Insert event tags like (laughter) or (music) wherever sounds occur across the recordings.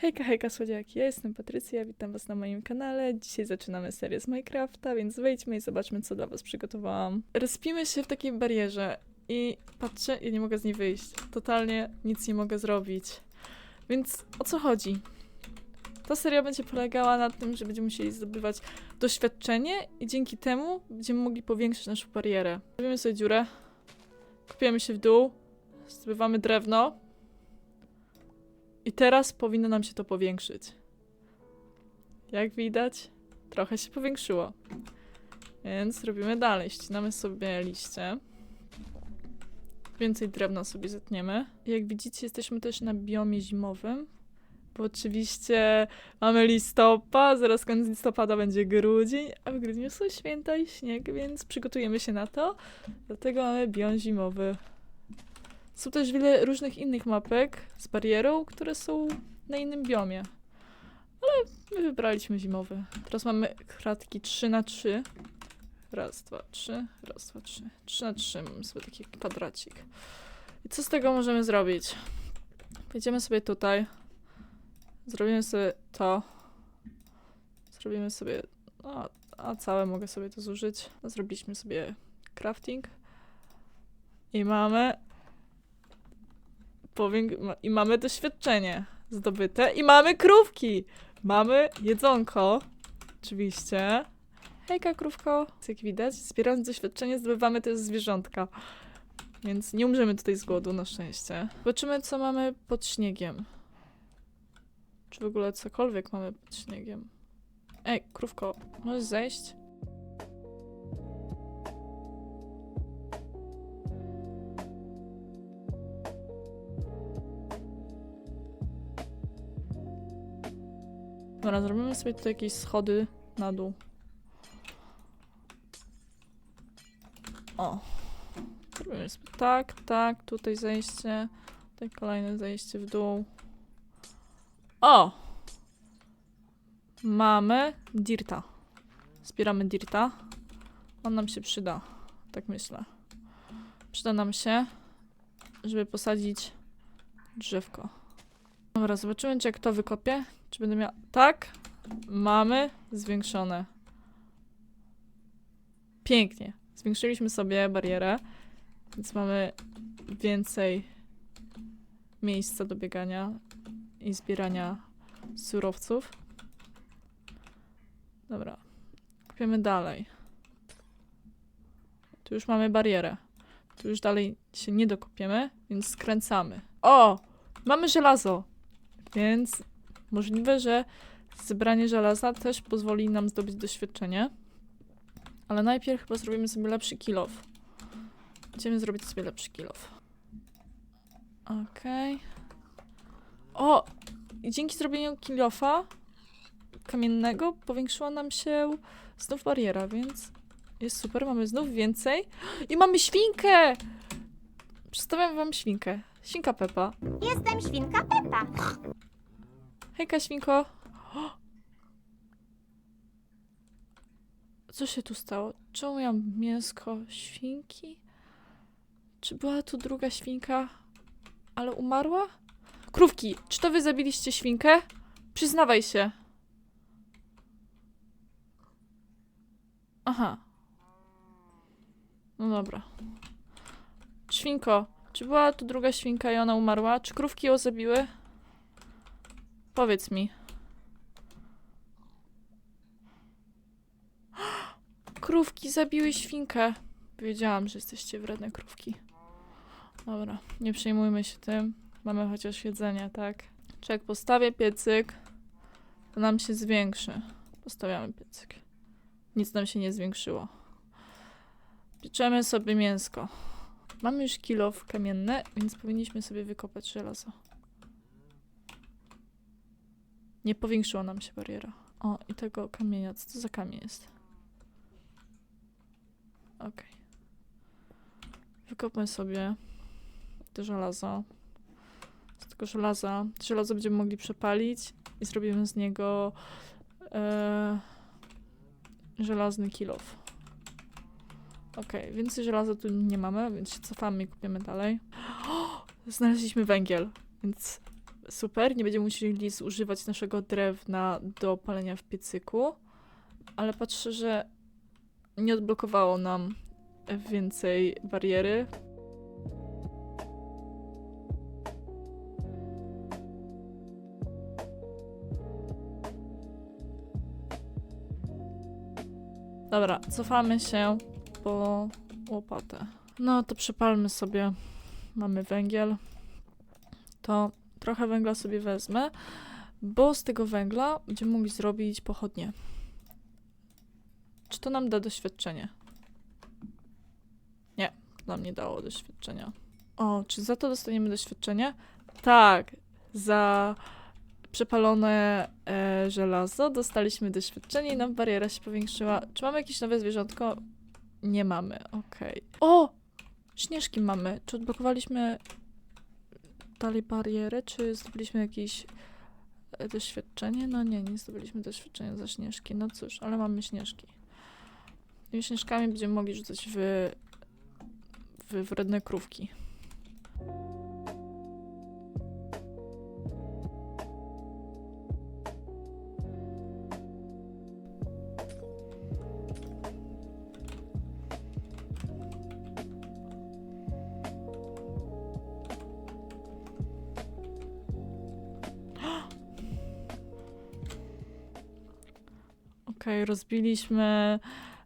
Hejka, hejka, słodziaki, ja jestem Patrycja, witam was na moim kanale. Dzisiaj zaczynamy serię z Minecrafta, więc wejdźmy i zobaczmy, co dla was przygotowałam. Respimy się w takiej barierze i patrzę, ja nie mogę z niej wyjść. Totalnie nic nie mogę zrobić. Więc o co chodzi? Ta seria będzie polegała na tym, że będziemy musieli zdobywać doświadczenie i dzięki temu będziemy mogli powiększyć naszą barierę. Robimy sobie dziurę, kopiemy się w dół, zdobywamy drewno, i teraz powinno nam się to powiększyć. Jak widać, trochę się powiększyło. Więc robimy dalej. Ścinamy sobie liście. Więcej drewna sobie zetniemy. Jak widzicie, jesteśmy też na biomie zimowym. Bo oczywiście mamy listopad, zaraz koniec listopada będzie grudzień, a w grudniu są święta i śnieg, więc przygotujemy się na to. Dlatego mamy biom zimowy. Są też wiele różnych innych mapek z barierą, które są na innym biomie. Ale my wybraliśmy zimowy. Teraz mamy kratki 3 na 3 Raz, dwa, trzy. Raz, dwa, trzy. 3 na 3 Mamy sobie taki kwadracik. I co z tego możemy zrobić? Wejdziemy sobie tutaj. Zrobimy sobie to. Zrobimy sobie... A, a całe mogę sobie to zużyć. Zrobiliśmy sobie crafting. I mamy ma- i mamy doświadczenie zdobyte i mamy krówki. Mamy jedzonko. Oczywiście. Hejka, krówko. Jak widać, zbierając doświadczenie zdobywamy też zwierzątka. Więc nie umrzemy tutaj z głodu, na szczęście. Zobaczymy, co mamy pod śniegiem. Czy w ogóle cokolwiek mamy pod śniegiem. Ej, krówko, możesz zejść? Dobra, zrobimy sobie tutaj jakieś schody na dół. O. Zrobimy sobie tak, tak, tutaj zejście, tutaj kolejne zejście w dół. O! Mamy dirta. Zbieramy dirta. On nam się przyda, tak myślę. Przyda nam się, żeby posadzić drzewko. Dobra, zobaczymy, czy jak to wykopię, czy będę miała... Tak, mamy zwiększone. Pięknie. Zwiększyliśmy sobie barierę, więc mamy więcej miejsca do biegania i zbierania surowców. Dobra. Kopiemy dalej. Tu już mamy barierę. Tu już dalej się nie dokopiemy, więc skręcamy. O! Mamy żelazo! Więc możliwe, że zebranie żelaza też pozwoli nam zdobyć doświadczenie. Ale najpierw chyba zrobimy sobie lepszy kill off. Będziemy zrobić sobie lepszy kill off. Okej. O! I dzięki zrobieniu kill offa kamiennego powiększyła nam się znów bariera, więc jest super. Mamy znów więcej. I mamy świnkę! Przedstawiam wam świnkę. Świnka Pepa. Jestem świnka Pepa. Hejka, świnko. (gasps) Co się tu stało? Czemu ja mięsko świnki? Czy była tu druga świnka, ale umarła? Krówki, czy to wy zabiliście świnkę? Przyznawaj się. Aha. No dobra. Świnko, czy była tu druga świnka i ona umarła? Czy krówki ją zabiły? Powiedz mi. (gasps) Krówki zabiły świnkę. Wiedziałam, że jesteście wredne krówki. Dobra, nie przejmujmy się tym. Mamy chociaż jedzenie, tak? Czy jak postawię piecyk, to nam się zwiększy. Postawiamy piecyk. Nic nam się nie zwiększyło. Pieczemy sobie mięsko. Mamy już kilo kamienne, więc powinniśmy sobie wykopać żelazo. Nie powiększyła nam się bariera. O, i tego kamienia. Co to za kamień jest? Okej. Wykopmy sobie te żelazo. Z tego żelaza. Żelazo będziemy mogli przepalić i zrobimy z niego e, żelazny kilof. Okej, więcej żelaza tu nie mamy, więc się cofamy i kupimy dalej. (gasps) O, znaleźliśmy węgiel, więc super. Nie będziemy musieli zużywać naszego drewna do palenia w piecyku. Ale patrzę, że nie odblokowało nam więcej bariery. Dobra, cofamy się po łopatę. No to przepalmy sobie. Mamy węgiel. To trochę węgla sobie wezmę, bo z tego węgla będziemy mogli zrobić pochodnie. Czy to nam da doświadczenie? Nie, nam nie dało doświadczenia. O, czy za to dostaniemy doświadczenie? Tak, za przepalone e, żelazo dostaliśmy doświadczenie i nam bariera się powiększyła. Czy mamy jakieś nowe zwierzątko? Nie mamy, okej. O! Śnieżki mamy. Czy odblokowaliśmy dalej barierę, czy zdobyliśmy jakieś e, doświadczenie? No nie, nie zdobyliśmy doświadczenia za śnieżki. No cóż, ale mamy śnieżki. Tymi śnieżkami będziemy mogli rzucać w, w wredne krówki. Okej, rozbiliśmy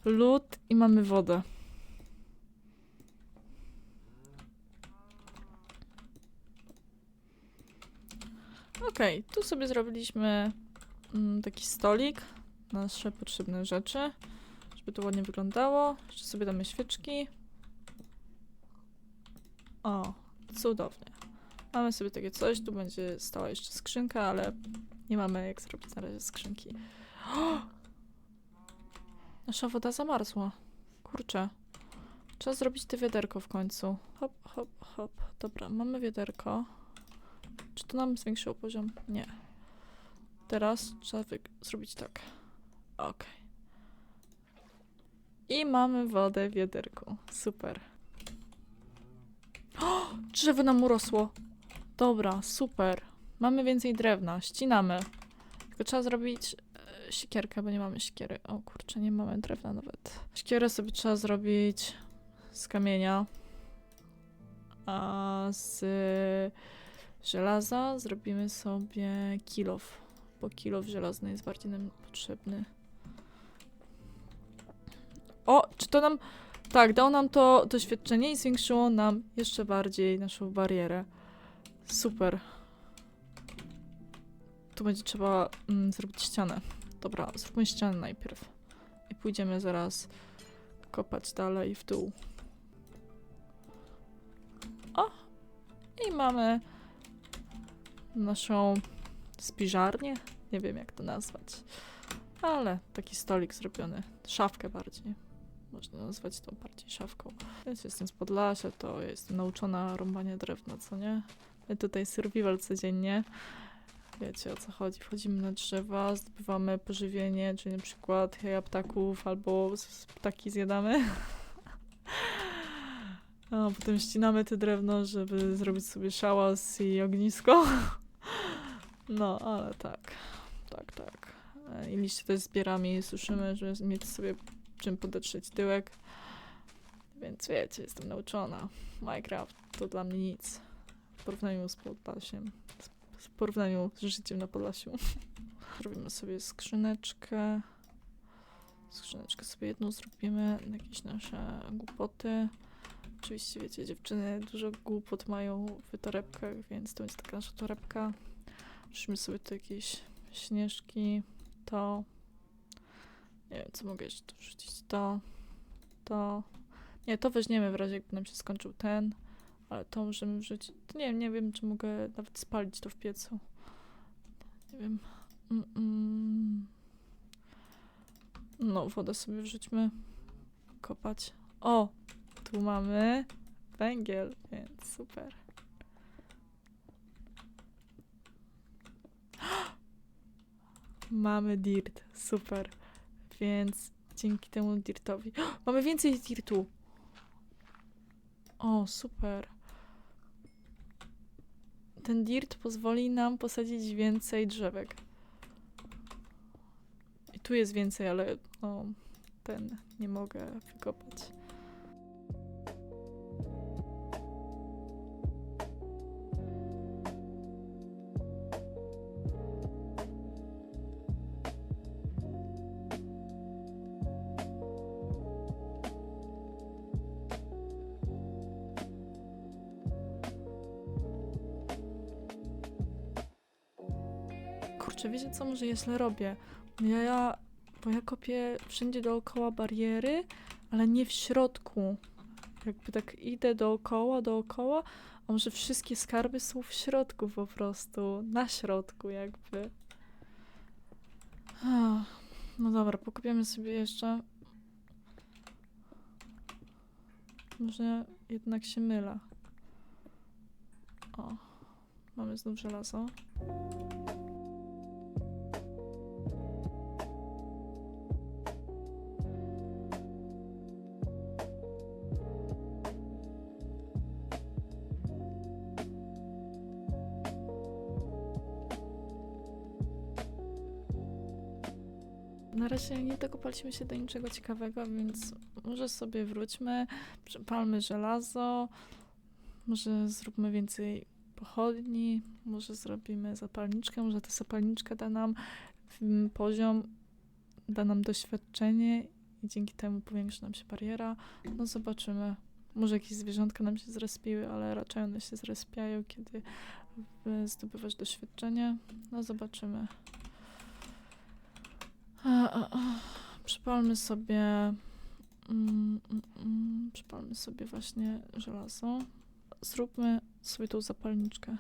lód i mamy wodę. Okej, tu sobie zrobiliśmy mm, taki stolik, nasze potrzebne rzeczy, żeby to ładnie wyglądało. Jeszcze sobie damy świeczki. O, cudownie. Mamy sobie takie coś, tu będzie stała jeszcze skrzynka, ale nie mamy jak zrobić na razie skrzynki. Nasza woda zamarzła. Kurczę. Trzeba zrobić te wiaderko w końcu. Hop, hop, hop. Dobra, mamy wiaderko. Czy to nam zwiększyło poziom? Nie. Teraz trzeba zrobić tak. Okej. I mamy wodę w wiaderku. Super. O, drzewo nam urosło. Dobra, super. Mamy więcej drewna. Ścinamy. Tylko trzeba zrobić siekierkę, bo nie mamy siekiery. O kurczę, nie mamy drewna nawet. Siekierę sobie trzeba zrobić z kamienia. A z żelaza zrobimy sobie kilof, bo kilof żelazny jest bardziej nam potrzebny. O, czy to nam... Tak, dało nam to doświadczenie i zwiększyło nam jeszcze bardziej naszą barierę. Super. Tu będzie trzeba mm, zrobić ścianę. Dobra, zróbmy ścianę najpierw. I pójdziemy zaraz kopać dalej w dół. O! I mamy naszą spiżarnię. Nie wiem jak to nazwać. Ale taki stolik zrobiony. Szafkę bardziej. Można nazwać to bardziej szafką. Więc jestem z Podlasia, to jestem nauczona rąbania drewna, co nie? My tutaj survival codziennie. Wiecie o co chodzi. Wchodzimy na drzewa, zdobywamy pożywienie, czyli na przykład jaja ptaków albo ptaki zjadamy. (laughs) A potem ścinamy te drewno, żeby zrobić sobie szałas i ognisko. (laughs) No, ale tak. Tak, tak. E, I liście też zbieramy i suszymy, żeby mieć sobie czym podetrzeć tyłek. Więc wiecie, jestem nauczona. Minecraft to dla mnie nic. W porównaniu z Podlasiem. W porównaniu z życiem na Podlasiu. (laughs) Zrobimy sobie skrzyneczkę. Skrzyneczkę sobie jedną zrobimy jakieś nasze głupoty. Oczywiście, wiecie, dziewczyny dużo głupot mają w torebkach, więc to będzie taka nasza torebka. Wrzucimy sobie tu jakieś śnieżki, to. Nie wiem, co mogę jeszcze tu wrzucić. To, to. Nie, to weźmiemy w razie, jakby nam się skończył ten, ale to możemy wrzucić. Nie wiem, nie wiem, czy mogę nawet spalić to w piecu. Nie wiem. Mm, mm. No, wodę sobie wrzućmy. Kopać. O! Tu mamy węgiel, więc super. (gasps) Mamy dirt, super. Więc dzięki temu dirtowi. (gasps) Mamy więcej dirtu. O, super. Ten dirt pozwoli nam posadzić więcej drzewek. I tu jest więcej, ale no, ten nie mogę wykopać. Kurczę, wiecie co może ja źle robię? Ja, ja, bo ja kopię wszędzie dookoła bariery, ale nie w środku. Jakby tak idę dookoła, dookoła, a może wszystkie skarby są w środku po prostu, na środku jakby. No dobra, pokopiemy sobie jeszcze. Może jednak się mylę. O, mamy znów żelazo. Na razie nie dokopaliśmy się do niczego ciekawego, więc może sobie wróćmy, przepalmy żelazo, może zróbmy więcej pochodni, może zrobimy zapalniczkę, może ta zapalniczka da nam mm, poziom, da nam doświadczenie i dzięki temu powiększy nam się bariera. No zobaczymy. Może jakieś zwierzątka nam się zrespiły, ale raczej one się zrespiają, kiedy e, zdobywasz doświadczenie. No zobaczymy. Przypalmy sobie. Mm, mm, mm, przypalmy sobie właśnie żelazo. Zróbmy sobie tą zapalniczkę.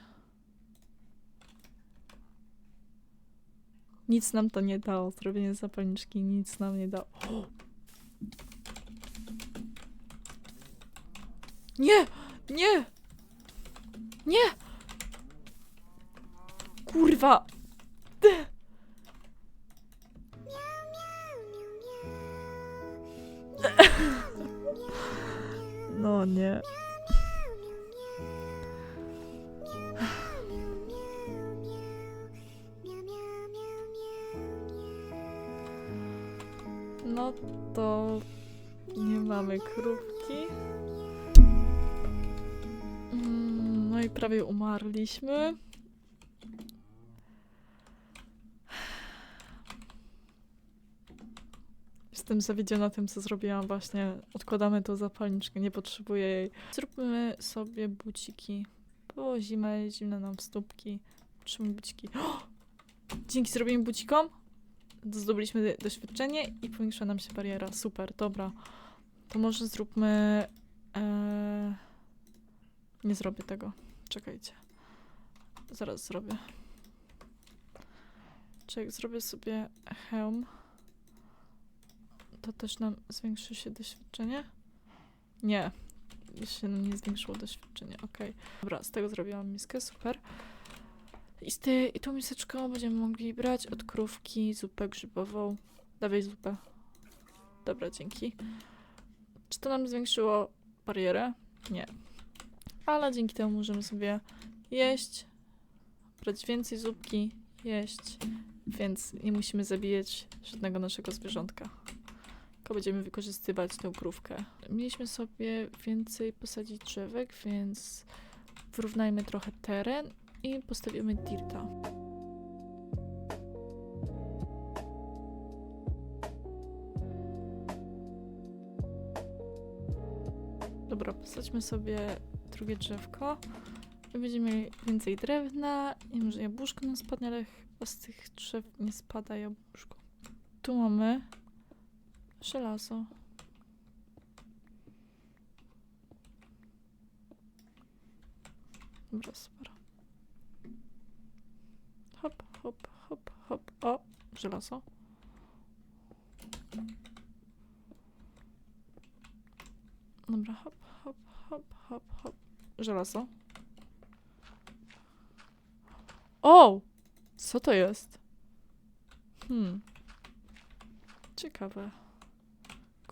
Nic nam to nie dało. Zrobienie zapalniczki nic nam nie dało. Nie! Nie! Nie! Kurwa! No nie. No to nie mamy krówki. Mm, No i prawie umarliśmy. Jestem zawiedziona tym, co zrobiłam właśnie. Odkładamy tą zapalniczkę, nie potrzebuję jej. Zróbmy sobie buciki. Bo zima, zimne nam stópki. Potrzebujemy buciki. Dzięki zrobieniu bucikom zdobyliśmy doświadczenie i powiększa nam się bariera. Super, dobra. To może zróbmy... E... Nie zrobię tego. Czekajcie. Zaraz zrobię. Czy jak zrobię sobie hełm, to też nam zwiększy się doświadczenie? Nie. Jeszcze nam nie zwiększyło doświadczenie. Okej. Dobra, z tego zrobiłam miskę, super. I, z tej, I tą miseczką będziemy mogli brać od krówki zupę grzybową. Dawaj zupę. Dobra, dzięki. Czy to nam zwiększyło barierę? Nie. Ale dzięki temu możemy sobie jeść, brać więcej zupki, jeść, więc nie musimy zabijać żadnego naszego zwierzątka. Tylko będziemy wykorzystywać tę krówkę. Mieliśmy sobie więcej posadzić drzewek, więc wyrównajmy trochę teren i postawimy dirta. Dobra, posadźmy sobie drugie drzewko. Będziemy mieli więcej drewna i może jabłuszko nam spadnie, ale chyba z tych drzew nie spada jabłuszko. Tu mamy żelazo. Dobra, super. Hop, hop, hop, hop. O, żelazo. Dobra, hop, hop, hop, hop, hop. Żelazo. O! Co to jest? Hmm. Ciekawe.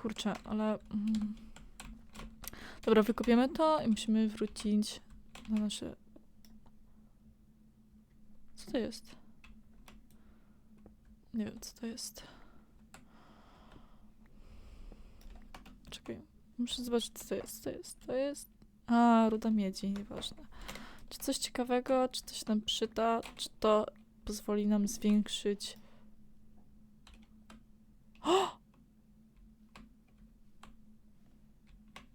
Kurczę, ale... Mm. Dobra, wykopiemy to i musimy wrócić na nasze Co to jest? Nie wiem, co to jest. Czekaj, muszę zobaczyć, co to jest. Co to jest? To jest... A, ruda miedzi, nieważne. Czy coś ciekawego, czy coś nam przyda, czy to pozwoli nam zwiększyć... (gasps) O!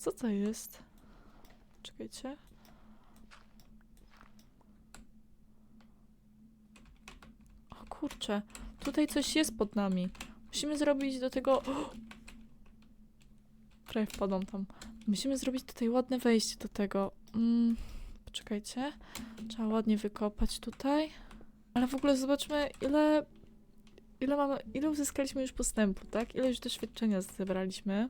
Co to jest? Czekajcie. O kurczę, tutaj coś jest pod nami. Musimy zrobić do tego... Prawie wpadłam tam. Musimy zrobić tutaj ładne wejście do tego. Mm, poczekajcie. Trzeba ładnie wykopać tutaj. Ale w ogóle zobaczmy, ile... Ile mamy... Ile uzyskaliśmy już postępu, tak? Ile już doświadczenia zebraliśmy.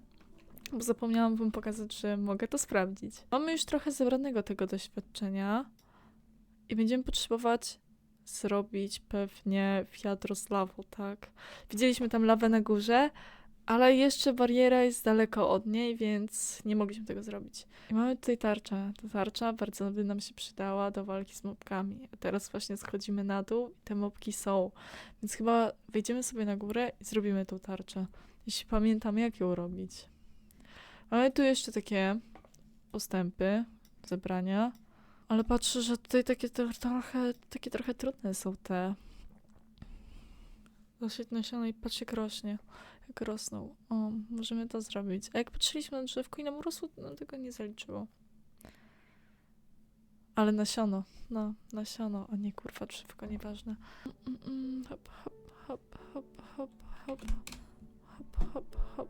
Bo zapomniałam wam pokazać, że mogę to sprawdzić. Mamy już trochę zebranego tego doświadczenia. I będziemy potrzebować zrobić pewnie wiadro z lawą, tak? Widzieliśmy tam lawę na górze, ale jeszcze bariera jest daleko od niej, więc nie mogliśmy tego zrobić. I mamy tutaj tarczę. Ta tarcza bardzo by nam się przydała do walki z mobkami. A teraz właśnie schodzimy na dół i te mobki są. Więc chyba wejdziemy sobie na górę i zrobimy tą tarczę. Jeśli pamiętam, jak ją robić. Mamy tu jeszcze takie postępy, zebrania. Ale patrzę, że tutaj takie trochę, takie trochę trudne są te. Zasieć nasiona i patrz jak rośnie. Jak rosną. O, możemy to zrobić. A jak patrzyliśmy na drzewko i nam urosło, to nam tego nie zaliczyło. Ale nasiono. No, nasiono. A nie kurwa drzewko, nieważne. Hop, hop, hop, hop, hop, hop. Hop, hop, hop, hop.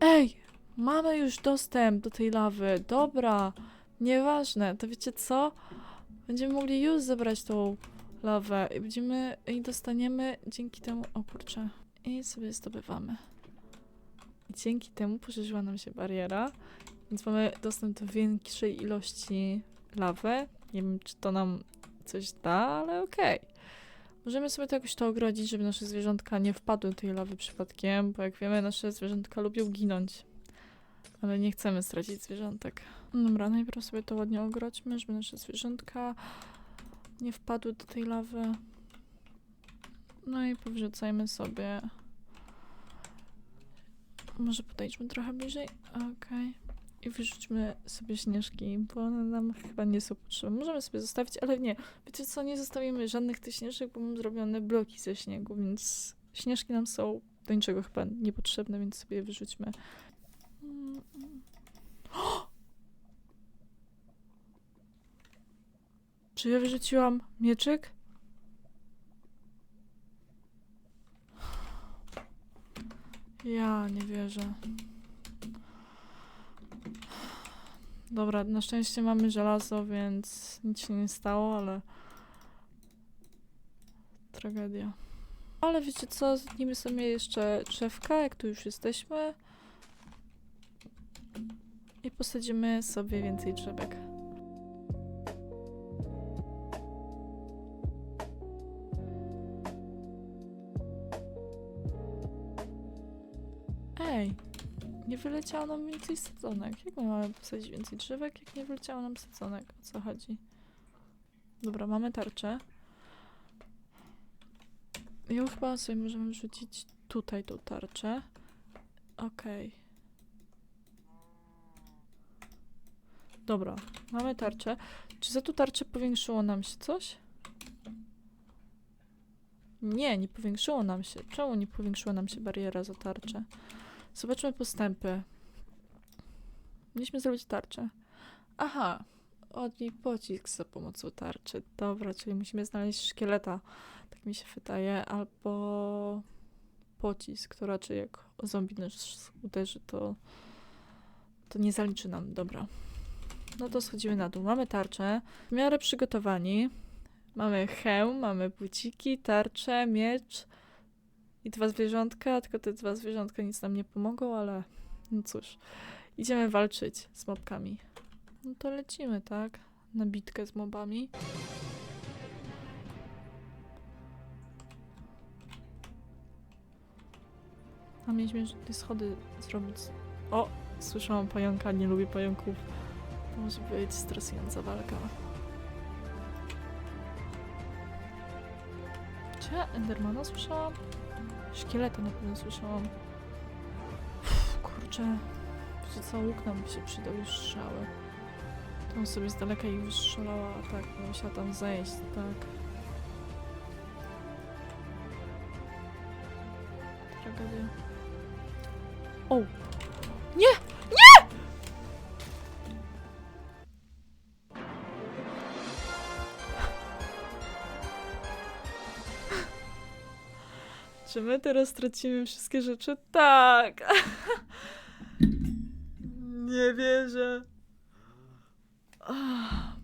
Ej! Mamy już dostęp do tej lawy. Dobra. Nieważne. To wiecie co? Będziemy mogli już zebrać tą lawę i będziemy i dostaniemy dzięki temu. O kurczę. I sobie zdobywamy. I dzięki temu poszerzyła nam się bariera, więc mamy dostęp do większej ilości lawy. Nie wiem, czy to nam coś da, ale okej. Możemy sobie to jakoś to ogrodzić, żeby nasze zwierzątka nie wpadły do tej lawy przypadkiem, bo jak wiemy, nasze zwierzątka lubią ginąć. Ale nie chcemy stracić zwierzątek. Dobra, najpierw sobie to ładnie ogrodźmy, żeby nasze zwierzątka nie wpadły do tej lawy. No i powrzucajmy sobie. Może podejdźmy trochę bliżej. Okej. I wyrzućmy sobie śnieżki, bo one nam chyba nie są potrzebne. Możemy sobie zostawić, ale nie. Wiecie co, nie zostawimy żadnych tych śnieżek, bo mam zrobione bloki ze śniegu, więc śnieżki nam są do niczego chyba niepotrzebne, więc sobie je wyrzućmy. Mm, mm. Czy ja wyrzuciłam mieczyk? Ja nie wierzę. Dobra, na szczęście mamy żelazo, więc nic się nie stało, ale... Tragedia. Ale wiecie co, zetnijmy sobie jeszcze drzewka, jak tu już jesteśmy. I posadzimy sobie więcej drzewek. Wyleciało nam więcej sadzonek. Jak my mamy posadzić więcej drzewek, jak nie wyleciało nam sadzonek? O co chodzi? Dobra, mamy tarczę. Ją chyba sobie możemy wrzucić tutaj, tą tarczę. Okej. Dobra, mamy tarczę. Czy za tą tarczę powiększyło nam się coś? Nie, nie powiększyło nam się. Czemu nie powiększyła nam się bariera za tarczę? Zobaczmy postępy. Mieliśmy zrobić tarczę. Aha, od niej pocisk za pomocą tarczy. Dobra, czyli musimy znaleźć szkieleta, tak mi się wydaje, albo pocisk, to raczej jak zombie nas uderzy, to, to nie zaliczy nam. Dobra. No to schodzimy na dół. Mamy tarczę. W miarę przygotowani. Mamy hełm, mamy buciki, tarczę, miecz i dwa zwierzątka, tylko te dwa zwierzątka nic nam nie pomogą, ale no cóż. Idziemy walczyć z mobkami. No to lecimy, tak? Na bitkę z mobami. A mieliśmy te schody zrobić. O! Słyszałam pająka, nie lubię pająków. To może być stresująca walka. Czy Endermana słyszałam? Szkieleta na pewno słyszałam. Uff, kurczę. Co, łuk nam się przydał już strzały. To on sobie z daleka ich wystrzelała, a tak, musiała tam zejść, tak. My teraz stracimy wszystkie rzeczy? Tak! (laughs) Nie wierzę. Ah.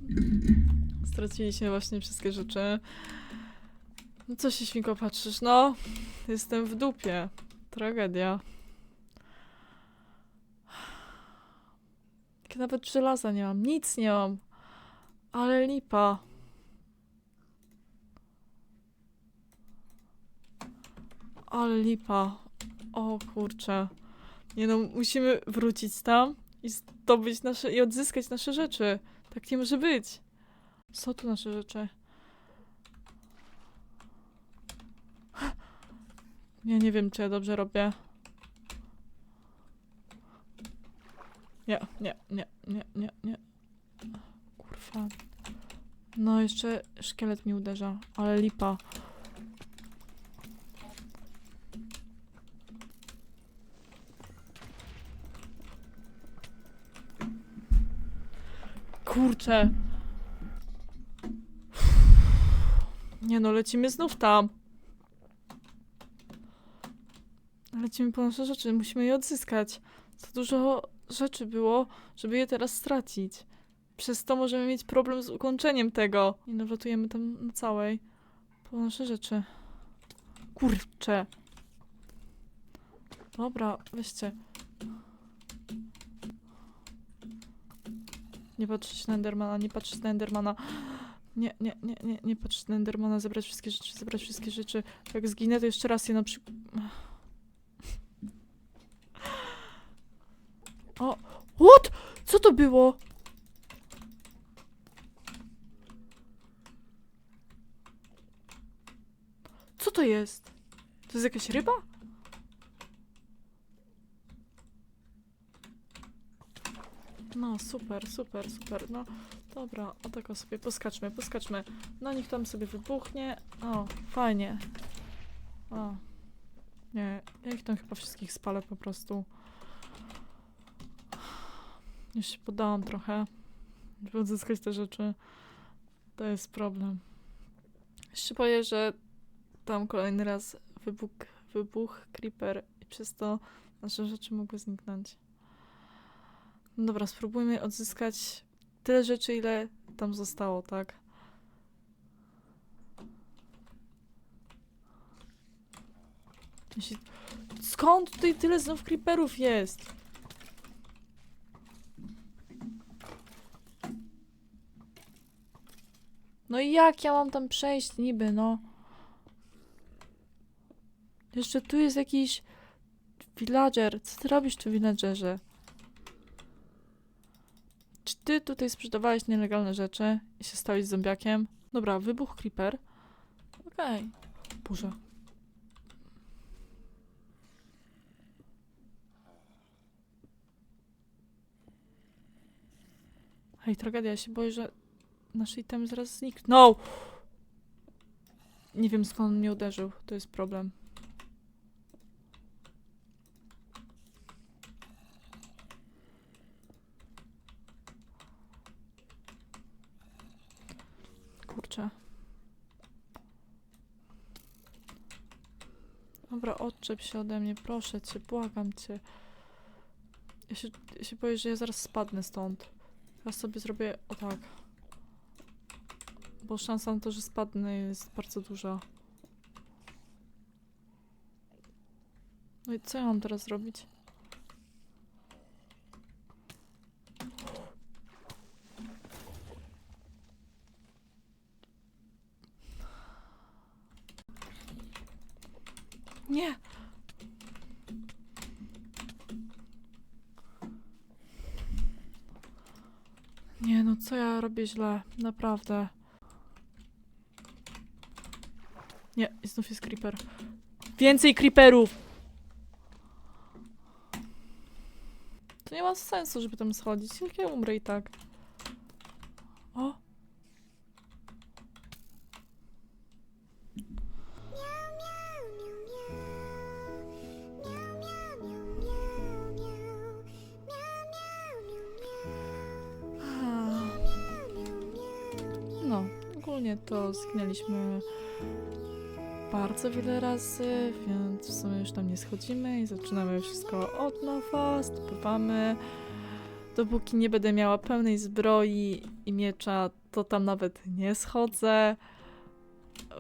Straciliśmy właśnie wszystkie rzeczy. No co się świnko patrzysz? No, jestem w dupie. Tragedia. Nawet żelaza nie mam, nic nie mam. Ale lipa. Ale lipa. O kurczę. Nie no, musimy wrócić tam i zdobyć nasze, i odzyskać nasze rzeczy. Tak nie może być. Są tu nasze rzeczy. Ja nie wiem, czy ja dobrze robię. Nie, nie, nie, nie, nie, nie. Kurwa. No, jeszcze szkielet mi uderza, ale lipa. Kurczę. Nie no, lecimy znów tam. Lecimy po nasze rzeczy, musimy je odzyskać. Za dużo rzeczy było, żeby je teraz stracić. Przez to możemy mieć problem z ukończeniem tego. I nawlatujemy tam na całej. Po nasze rzeczy. Kurczę. Dobra, weźcie. Nie patrzeć na Endermana, nie patrzeć na Endermana. Nie, nie, nie, nie, nie patrzeć na Endermana, zebrać wszystkie rzeczy, zebrać wszystkie rzeczy. Jak zginę, to jeszcze raz je na przykład... O, what? Co to było? Co to jest? To jest jakaś ryba? No, super, super, super. No, dobra, o tak o sobie poskaczmy, poskaczmy. No, niech tam sobie wybuchnie. O, fajnie. O. Nie, ja ich tam chyba wszystkich spalę po prostu. Już się poddałam trochę, żeby odzyskać te rzeczy. To jest problem. Jeszcze boję, że tam kolejny raz wybuch, wybuch creeper i przez to nasze rzeczy mogły zniknąć. No dobra, spróbujmy odzyskać tyle rzeczy, ile tam zostało, tak? Skąd tutaj tyle znów creeperów jest? No i jak ja mam tam przejść niby, no? Jeszcze tu jest jakiś villager. Co ty robisz tu, villagerze? Ty tutaj sprzedawałeś nielegalne rzeczy i się stałeś zombiakiem? Dobra, wybuch creeper. Okej. Boże. Hej, tragedia, ja się boję, że nasz item zaraz zniknął. Nie wiem skąd on mnie uderzył, to jest problem. Kurczę. Dobra, odczep się ode mnie, proszę cię, błagam cię. Ja się, ja się boję, że ja zaraz spadnę stąd. Ja sobie zrobię o tak. Bo szansa na to, że spadnę jest bardzo duża. No i co ja mam teraz zrobić? Nie! Nie no, co ja robię źle? Naprawdę. Nie, znów jest creeper. Więcej creeperów! To nie ma sensu, żeby tam schodzić. Jak ja umrę i tak. O! To zginęliśmy bardzo wiele razy, więc w sumie już tam nie schodzimy i zaczynamy wszystko od nowa, zdobywamy. Dopóki nie będę miała pełnej zbroi i miecza, to tam nawet nie schodzę,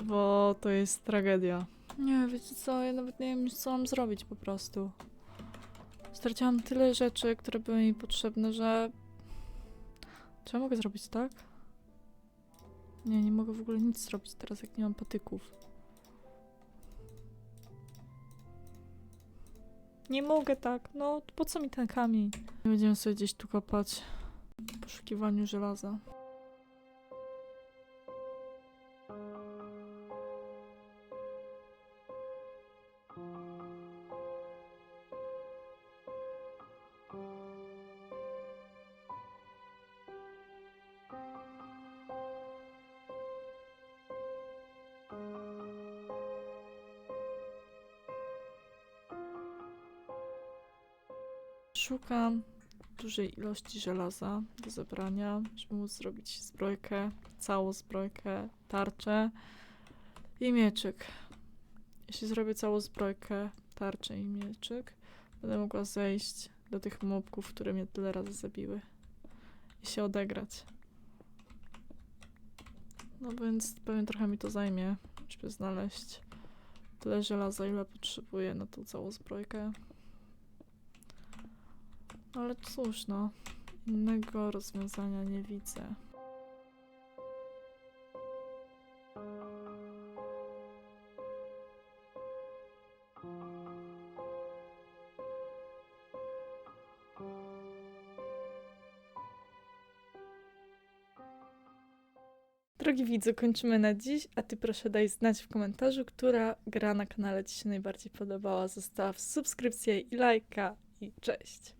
bo to jest tragedia. Nie, wiecie co, ja nawet nie wiem co mam zrobić po prostu. Straciłam tyle rzeczy, które były mi potrzebne, że... Czy ja mogę zrobić tak? Nie, nie mogę w ogóle nic zrobić teraz, jak nie mam patyków. Nie mogę tak, no po co mi ten kamień? Będziemy sobie gdzieś tu kopać w poszukiwaniu żelaza. Dużej ilości żelaza do zebrania, żeby móc zrobić zbrojkę, całą zbrojkę, tarczę i mieczyk. Jeśli zrobię całą zbrojkę, tarczę i mieczyk, będę mogła zejść do tych mobków, które mnie tyle razy zabiły i się odegrać. No więc pewnie trochę mi to zajmie, żeby znaleźć tyle żelaza, ile potrzebuję na tą całą zbrojkę. Ale cóż, no, innego rozwiązania nie widzę. Drogi widzu, kończymy na dziś, a ty proszę daj znać w komentarzu, która gra na kanale ci się najbardziej podobała. Zostaw subskrypcję i lajka i cześć.